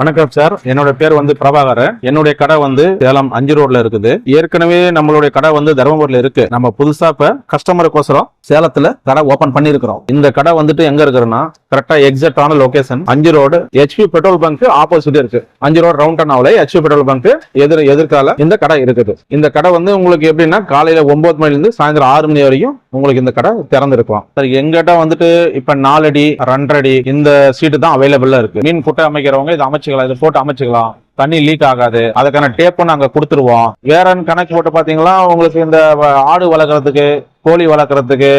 வணக்கம் சார். என்னோட பேர் வந்து பிரபாகரன் என்னுடைய கடை வந்து சேலம் அஞ்சு ரோட்ல இருக்குது. ஏற்கனவே நம்மளுடைய கடை வந்து தருமபுரியில இருக்கு. நம்ம புதுசா இப்ப கஸ்டமருக்கோசரம் சேலத்துல கடை ஓபன் பண்ணிருக்கிறோம் இந்த கடை வந்துட்டு எங்க இருக்குன்னா கரெக்டா எக்ஸாக்டான லொகேஷன் அஞ்சு road HP petrol bunk opposite இருக்கு. அஞ்சு road round town HP petrol bunk எதிர் எதிர்கால இந்த கடை இருக்குது. இந்த கடை வந்து உங்களுக்கு எப்படின்னா காலையில ஒன்பது மணில இருந்து சாயந்தரம் ஆறு மணி வரைக்கும் உங்களுக்கு இந்த கடை திறந்திருக்கலாம். சரி எங்கிட்ட வந்துட்டு இப்ப நாலடி ரெண்டடி இந்த சீட்டு தான் அவைலபிளா இருக்கு. மீன் குட்டை அமைக்கிறவங்க இதை அமைச்சுக்கலாம் இதை போட்டு அமைச்சுக்கலாம். தண்ணி லீக் ஆகாது. அதுக்கான டேப்பும் நாங்க கொடுத்துருவோம். வேற கணக்கு போட்டு பாத்தீங்கன்னா உங்களுக்கு இந்த ஆடு வளர்க்கறதுக்கு கோழி வளர்க்கறதுக்கு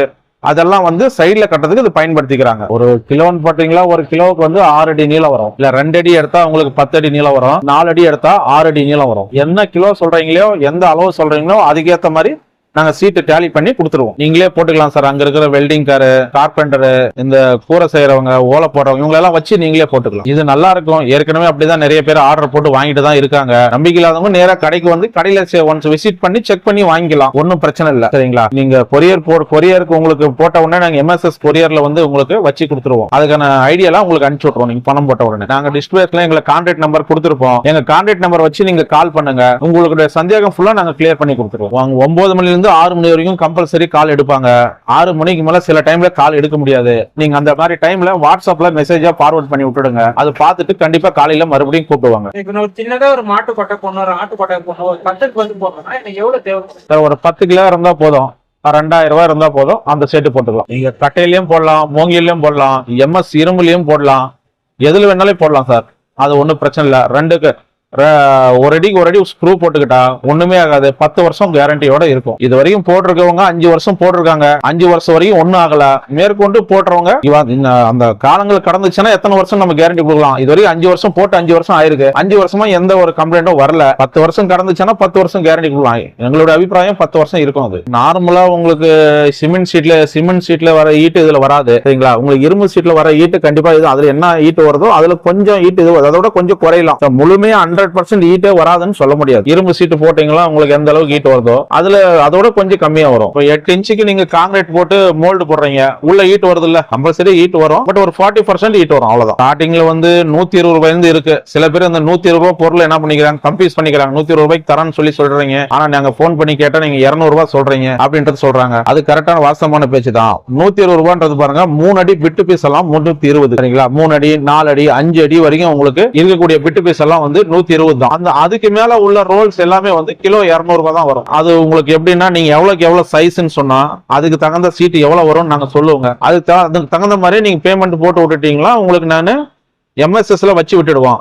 அதெல்லாம் வந்து சைட்ல கட்டுறதுக்கு இது பயன்படுத்திக்கிறாங்க. ஒரு கிலோன்னு பாத்தீங்களா ஒரு கிலோவுக்கு வந்து ஆறு அடி நீளம் வரும். இல்ல ரெண்டு அடி எடுத்தா உங்களுக்கு பத்து அடி நீளம் வரும். நாலு அடி எடுத்தா ஆறு அடி நீளம் வரும். என்ன கிலோ சொல்றீங்களோ எந்த அளவு சொல்றீங்களோ அதுக்கேற்ற மாதிரி நாங்க சீட்டு டேலி பண்ணி கொடுத்துருவோம். நீங்களே போட்டுக்கலாம் சார் அங்க இருக்கிற வெல்டிங் காரு கார்பெண்டரு இந்த கூரை செய்யறவங்க ஓலை போடுறவங்க இவங்களெல்லாம் வச்சு நீங்களே போட்டுக்கலாம். இது நல்லா இருக்கும். ஏற்கனவே அப்படிதான் நிறைய பேர் ஆர்டர் போட்டு வாங்கிட்டு தான் இருக்காங்க. நம்பிக்கை இல்லாதவங்க நேரா கடைக்கு வந்து கடையில ஒன்ஸ் விசிட் பண்ணி செக் பண்ணி வாங்கிக்கலாம். ஒன்றும் பிரச்சனை இல்லை. சரிங்களா? நீங்க கொரியர் போ கொரியருக்கு உங்களுக்கு போட்ட உடனே நாங்க எம்எஸ்எஸ் கொரியர்ல வந்து உங்களுக்கு வச்சு கொடுத்துருவோம். அதுக்கான ஐடியாலாம் உங்களுக்கு அனுப்பிச்சு விட்ருவோம் நீங்க பணம் போட்ட உடனே. நாங்க டிஸ்பிளேஸ்ல எங்களை கான்டாக்ட் நம்பர் கொடுத்துருப்போம். எங்க கான்டாக்ட் நம்பர் வச்சு நீங்க கால் பண்ணுங்க. உங்களுடைய சந்தேகம் ஃபுல்லா நாங்க கிளியர் பண்ணி கொடுத்துருவோம். ஒன்பது மணில இருந்து ஆறு மணி வரைக்கும் கம்பல்சரி கால் எடுப்பாங்க. ஆறு மணிக்கு மேல சில டைம்ல கால் எடுக்க முடியாது. நீங்க அந்த மாதிரி டைம்ல வாட்ஸ்அப்ல மெசேஜா ஃபார்வர்ட் பண்ணி விட்டுடுங்க. அது பார்த்துட்டு கண்டிப்பா காலையில மறுபடியும் கூப்பிடுவாங்க. இப்ப ஒரு சின்னதா ஒரு மாட்டு கொட்டை போடணும் ஒரு ஆட்டு கொட்டை போடணும் ஒரு கட்டுக்கு வந்து போடணும்னா எனக்கு எவ்வளவு தேவை? ஒரு பத்து கிலோ இருந்தா போதும். ரெண்டாயிரம் ரூபாய் இருந்தா போதும். அந்த செட்டு போட்டுக்கலாம். நீங்க கட்டையிலயும் போடலாம் மூங்கிலையும் போடலாம் எம்எஸ் இரும்புலயும் போடலாம். எதுல வேணாலும் போடலாம் சார். அது ஒன்றும் பிரச்சனை இல்லை. ரெண்டுக்கு ஒரு அடிக்கு ஒரு அடி ஸ்க்ரூ போட்டுக்கிட்டா ஒண்ணுமே ஆகாது. பத்து வருஷம் கேரண்டியோட இருக்கும். இது வரைக்கும் போட்டிருக்கவங்க அஞ்சு வருஷம் போட்டிருக்காங்க. அஞ்சு வருஷம் வரைக்கும் ஒன்னும் ஆகல. மேற்கொண்டு போடுறவங்க இந்த அந்த காலங்கள் கடந்துச்சுன்னா எத்தனை வருஷம் நம்ம கேரண்டி கொடுக்கலாம்? இது வரைக்கும் அஞ்சு வருஷம் போட்டு அஞ்சு வருஷம் ஆயிருக்கு. அஞ்சு வருஷமா எந்த ஒரு கம்ப்ளைண்ட்டும் வரல. பத்து வருஷம் கடந்துச்சுன்னா பத்து வருஷம் கேரண்டி கொடுக்கலாம். எங்களோட அபிப்பிராயம் பத்து வருஷம் இருக்கும் அது. நார்மலா உங்களுக்கு சிமெண்ட் சீட்ல சிமெண்ட் சீட்ல வர ஈட்டு இதுல வராது. சரிங்களா? உங்களுக்கு இரும்பு சீட்ல வர ஈட்டு கண்டிப்பா இது அதுல என்ன ஈட்டு வருதோ அதுல கொஞ்சம் ஈட்டு இது அதோட கொஞ்சம் குறையலாம். முழுமையா ஹண்ட்ரட் பர்சன்ட் ஈட்டே வராதுன்னு சொல்ல முடியாது. இரும்பு சீட்டு போட்டீங்களா உங்களுக்கு எந்த அளவுக்கு ஈட்டு வருதோ அதுல அதோட கொஞ்சம் கம்மியா வரும். இப்போ எட்டு இன்ச்சுக்கு நீங்க காங்கிரீட் போட்டு மோல்டு போடுறீங்க உள்ள ஈட்டு வருது இல்ல கம்பல்சரி ஈட்டு வரும் பட் ஒரு ஃபார்ட்டி பர்சன்ட் ஈட்டு வரும் அவ்வளவுதான். ஸ்டார்டிங்ல வந்து நூத்தி இருபது ரூபாய் இருந்து இருக்கு. சில பேர் அந்த நூத்தி இருபது ரூபாய் பொருள் என்ன பண்ணிக்கிறாங்க கம்பீஸ் பண்ணிக்கிறாங்க. நூத்தி இருபது ரூபாய்க்கு தரேன்னு சொல்லி சொல்றீங்க ஆனா நாங்க போன் பண்ணி கேட்டா நீங்க இருநூறு ரூபாய் சொல்றீங்க அப்படின்றது சொல்றாங்க. அது கரெக்டான வாசமான பேச்சு தான். நூத்தி இருபது ரூபான்றது பாருங்க மூணு அடி பிட்டு பீஸ் எல்லாம் முன்னூத்தி இருபது. சரிங்களா? மூணு அடி நாலு அடி அஞ்சு அடி வரைக்கும் உங்களுக்கு இருக்கக்கூடிய பிட்டு பீஸ் எல்லாம் வந்து நூத்தி இருபது. தான் அந்த அதுக்கு மேல உள்ள ரோல்ஸ் எல்லாமே வந்து கிலோ இருநூறுபா ரூபாய் தான் வரும். அது உங்களுக்கு எப்படின்னா நீங்க எவ்வளவுக்கு எவ்வளவு சைஸ்ன்னு சொன்னா அதுக்கு தகுந்த சீட்டு எவ்வளவு வரும்னு நாங்க சொல்லுவோங்க. அதுக்கு அதுக்கு தகுந்த மாதிரி நீங்க பேமெண்ட் போட்டு விட்டுட்டீங்களா உங்களுக்கு நான் எம்எஸ்எஸ்ல வச்சு விட்டுடுவோம்.